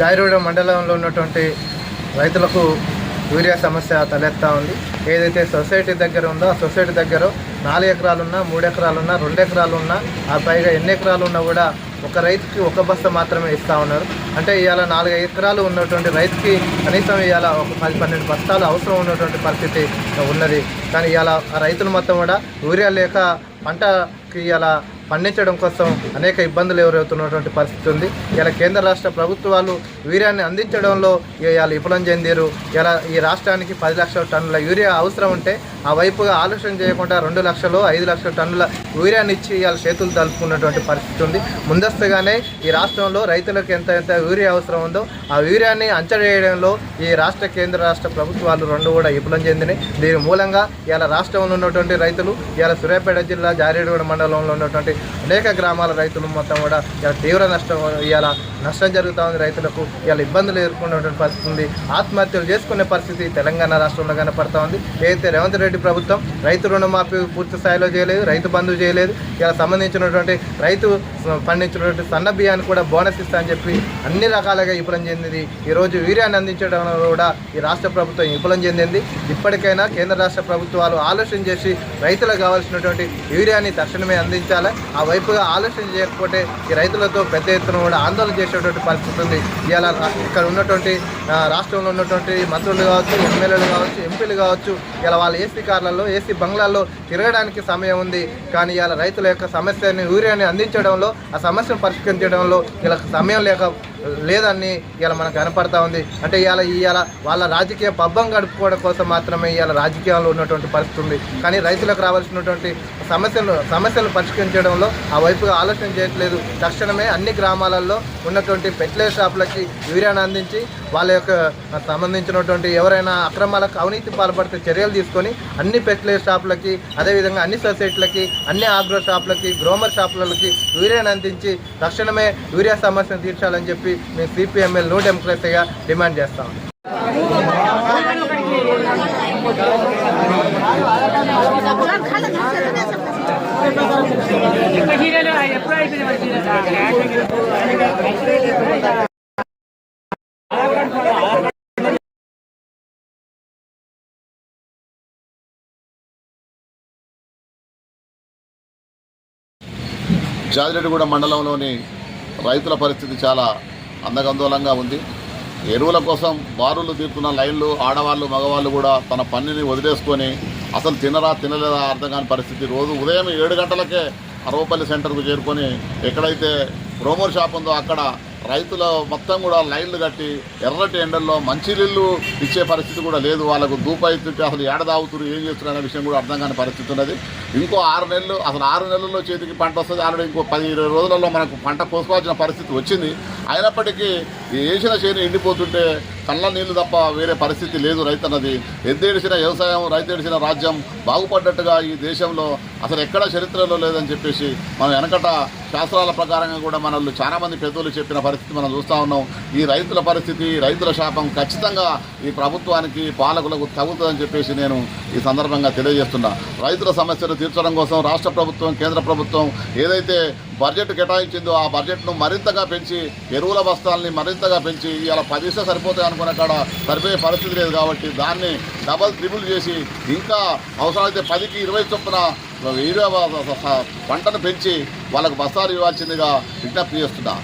గాయరూడ మండలంలో ఉన్నటువంటి రైతులకు యూరియా సమస్య తలెత్తా ఉంది. ఏదైతే సొసైటీ దగ్గర ఉందో ఆ సొసైటీ దగ్గర నాలుగు ఎకరాలున్నా మూడు ఎకరాలున్నా రెండు ఎకరాలున్నా ఆ పైగా ఎన్ని ఎకరాలు ఉన్నా కూడా ఒక రైతుకి ఒక బస్త మాత్రమే ఇస్తూ ఉన్నారు. అంటే ఇవాళ నాలుగు ఎకరాలు ఉన్నటువంటి రైతుకి కనీసం ఇవాళ ఒక పది పన్నెండు బస్తాలు అవసరం ఉన్నటువంటి పరిస్థితి ఉన్నది. కానీ ఇవాళ ఆ రైతులు మొత్తం కూడా యూరియా లేక పంటకి ఇలా పండించడం కోసం అనేక ఇబ్బందులు ఎదురవుతున్నటువంటి పరిస్థితి ఉంది. ఇలా కేంద్ర రాష్ట్ర ప్రభుత్వాలు వీర్యాన్ని అందించడంలో ఇలా విఫలం చెందారు ఇలా ఈ రాష్ట్రానికి పది లక్షల టన్నుల యూరియా అవసరం ఉంటే ఆ వైపుగా ఆలోచన చేయకుండా రెండు లక్షలు ఐదు లక్షల టన్నుల యూరియాని ఇచ్చి ఇవాళ చేతులు తలుపుకున్నటువంటి పరిస్థితి ఉంది. ముందస్తుగానే ఈ రాష్ట్రంలో రైతులకు ఎంత ఎంత యూరియా అవసరం ఉందో ఆ యూరియాని అంచవేయడంలో ఈ రాష్ట్ర కేంద్ర రాష్ట్ర ప్రభుత్వాలు రెండు కూడా విఫలం చెందినాయి. దీని మూలంగా ఇవాళ రాష్ట్రంలో ఉన్నటువంటి రైతులు ఇవాళ సూర్యాపేట జిల్లా జారేడుగూడ మండలంలో ఉన్నటువంటి అనేక గ్రామాల రైతులు మొత్తం కూడా ఇలా తీవ్ర నష్టం ఇవాళ నష్టం జరుగుతూ ఉంది. రైతులకు ఇవాళ ఇబ్బందులు ఎదుర్కొన్నటువంటి పరిస్థితి ఉంది. ఆత్మహత్యలు చేసుకునే పరిస్థితి తెలంగాణ రాష్ట్రంలో కనపడతా ఉంది. ఏదైతే రేవంత్ రెడ్డి ప్రభుత్వం రైతు రుణమాఫీ పూర్తి స్థాయిలో చేయలేదు రైతు బంధు చేయలేదు. ఇలా సంబంధించినటువంటి రైతు పండించినటువంటి సన్న బియ్యాన్ని కూడా బోనస్ ఇస్తా అని చెప్పి అన్ని రకాలుగా విఫలం చెందింది. ఈరోజు వీర్యాన్ని అందించడంలో కూడా ఈ రాష్ట్ర ప్రభుత్వం విఫలం చెందింది. ఇప్పటికైనా కేంద్ర రాష్ట్ర ప్రభుత్వాలు ఆలోచన చేసి రైతులకు కావాల్సినటువంటి యూరియాని తక్షణమే అందించాలి. ఆ వైపుగా ఆలోచన చేయకపోతే ఈ రైతులతో పెద్ద ఎత్తున కూడా ఆందోళన చేసేటువంటి పరిస్థితి ఉంది. ఇలా ఇక్కడ ఉన్నటువంటి రాష్ట్రంలో ఉన్నటువంటి మంత్రులు కావచ్చు ఎమ్మెల్యేలు కావచ్చు ఎంపీలు కావచ్చు ఇలా వాళ్ళ ఏసీ కార్లలో ఏసీ బంగ్లాల్లో తిరగడానికి సమయం ఉంది. కానీ ఇవాళ రైతుల యొక్క సమస్యని యూరియాని అందించడంలో ఆ సమస్యను పరిష్కరించడంలో ఇలా సమయం లేక లేదని ఇలా మనకు కనపడతా ఉంది. అంటే ఇవాళ ఇవాళ వాళ్ళ రాజకీయ పబ్బం గడుపుకోవడం కోసం మాత్రమే ఇవాళ రాజకీయాల్లో ఉన్నటువంటి పరిస్థితి ఉంది. కానీ రైతులకు రావాల్సినటువంటి సమస్యలు సమస్యలు పరిష్కరించడంలో ఆ వైపుగా ఆలోచన చేయట్లేదు. తక్షణమే అన్ని గ్రామాలలో ఉన్నటువంటి పెట్లే షాపులకి యూరియాను అందించి వాళ్ళ యొక్క సంబంధించినటువంటి ఎవరైనా అక్రమాలకు అవినీతి పాల్పడితే చర్యలు తీసుకొని అన్ని పెట్లే షాపులకి అదేవిధంగా అన్ని సొసైటీలకి అన్ని ఆగ్రో షాపులకి గ్రోమర్ షాపులకి యూరియాను అందించి తక్షణమే యూరియా సమస్యను తీర్చాలని చెప్పి మేము సిపిఎంఎల్ నో డెమోక్రసీగా డిమాండ్ చేస్తాం. ఎప్పుడు జాజిరెడ్డిగూడ మండలంలోని రైతుల పరిస్థితి చాలా అందగందోళంగా ఉంది. ఎరువుల కోసం బారులు తీరుతున్న లైన్లు ఆడవాళ్ళు మగవాళ్ళు కూడా తన పనిని వదిలేసుకొని అసలు తినరా తినలేదా అర్థం కాని పరిస్థితి. రోజు ఉదయం ఏడు గంటలకే అరవపల్లి సెంటర్కు చేరుకొని ఎక్కడైతే ప్రోమోర్ షాప్ ఉందో అక్కడ రైతుల మొత్తం కూడా లైన్లు కట్టి ఎర్రటి ఎండల్లో మంచినీళ్ళు ఇచ్చే పరిస్థితి కూడా లేదు. వాళ్ళకు దూపైతుంటే అసలు ఏడ తాగుతురు ఏం చేస్తున్నారు అనే విషయం కూడా అర్థం కాని పరిస్థితి ఉన్నది. ఇంకో ఆరు నెలలు అసలు ఆరు నెలల్లో చేతికి పంట వస్తుంది. ఆల్రెడీ ఇంకో పది ఇరవై రోజులలో మనకు పంట కోసుకోవాల్సిన పరిస్థితి వచ్చింది. అయినప్పటికీ వేసిన చేను ఎండిపోతుంటే కళ్ళ నీళ్ళు తప్ప వేరే పరిస్థితి లేదు రైతన్నది. ఎద్దేడిసిన వ్యవసాయం రైతేడిసిన రాజ్యం బాగుపడ్డట్టుగా ఈ దేశంలో అసలు ఎక్కడ చరిత్రలో లేదని చెప్పేసి మనం వెనకట శాస్త్రాల ప్రకారంగా కూడా మనల్ని చాలామంది పెద్దలు చెప్పిన పరిస్థితి మనం చూస్తూ ఉన్నాం. ఈ రైతుల పరిస్థితి రైతుల శాపం ఖచ్చితంగా ఈ ప్రభుత్వానికి పాలకులకు తగ్గుతుందని చెప్పేసి నేను ఈ సందర్భంగా తెలియజేస్తున్నా. రైతుల సమస్యలు తీర్చడం కోసం రాష్ట్ర ప్రభుత్వం కేంద్ర ప్రభుత్వం ఏదైతే బడ్జెట్ కేటాయించిందో ఆ బడ్జెట్ను మరింతగా పెంచి ఎరువుల బస్తాల్ని మరింతగా పెంచి ఇలా పదిస్తే సరిపోతాయి అనుకున్న కాడ సరిపోయే పరిస్థితి లేదు కాబట్టి దాన్ని డబల్ త్రిబుల్ చేసి ఇంకా అవసరమైతే పదికి ఇరవై చొప్పున యూరియా పంటను పెంచి వాళ్ళకు బస్తాలు ఇవ్వాల్సిందిగా విజ్ఞప్తి చేస్తున్నా